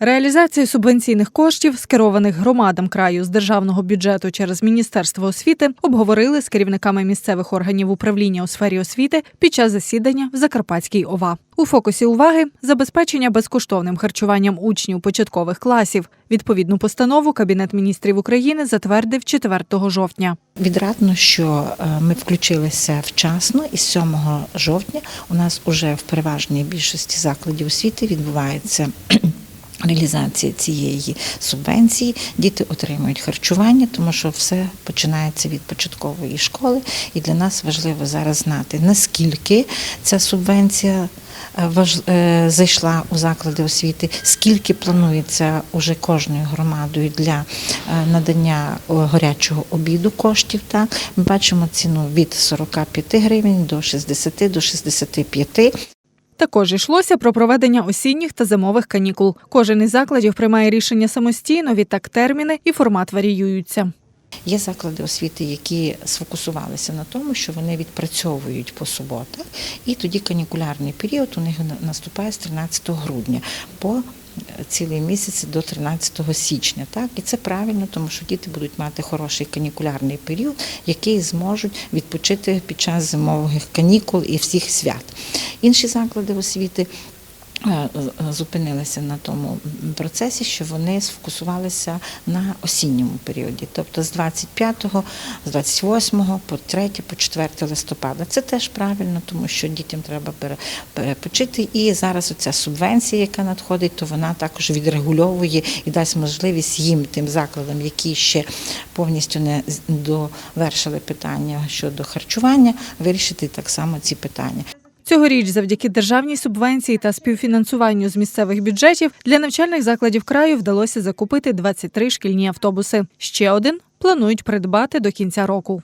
Реалізацію субвенційних коштів, скерованих громадам краю з державного бюджету через Міністерство освіти, обговорили з керівниками місцевих органів управління у сфері освіти під час засідання в Закарпатській ОВА. У фокусі уваги забезпечення безкоштовним харчуванням учнів початкових класів. Відповідну постанову Кабінет міністрів України затвердив 4 жовтня. Відрадно, що е, ми включилися вчасно, і з 7 жовтня у нас уже в переважній більшості закладів освіти відбувається. Реалізація цієї субвенції діти отримують харчування, тому що все починається від початкової школи, і для нас важливо зараз знати наскільки ця субвенція е, е, зайшла у заклади освіти, скільки планується уже кожною громадою для е, надання о, гарячого обіду коштів. Так ми бачимо ціну від 45 гривень до 60 до 65. Також йшлося про проведення осінніх та зимових канікул. Кожен із закладів приймає рішення самостійно, відтак терміни і формат варіюються. Є заклади освіти, які сфокусувалися на тому, що вони відпрацьовують по суботах, і тоді канікулярний період у них наступає з 13 грудня по цілий місяць до 13 січня. Так? І це правильно, тому що діти будуть мати хороший канікулярний період, який зможуть відпочити під час зимових канікул і всіх свят. Інші заклади освіти зупинилися на тому процесі, що вони сфокусувалися на осінньому періоді, тобто з 25, з 28 по 3, по 4 листопада. Це теж правильно, тому що дітям треба перепочити. І зараз оця субвенція, яка надходить, то вона також відрегульовує і дасть можливість їм, тим закладам, які ще повністю не довершили питання щодо харчування, вирішити так само ці питання. Цьогоріч, завдяки державній субвенції та співфінансуванню з місцевих бюджетів, для навчальних закладів краю вдалося закупити 23 шкільні автобуси. Ще один планують придбати до кінця року.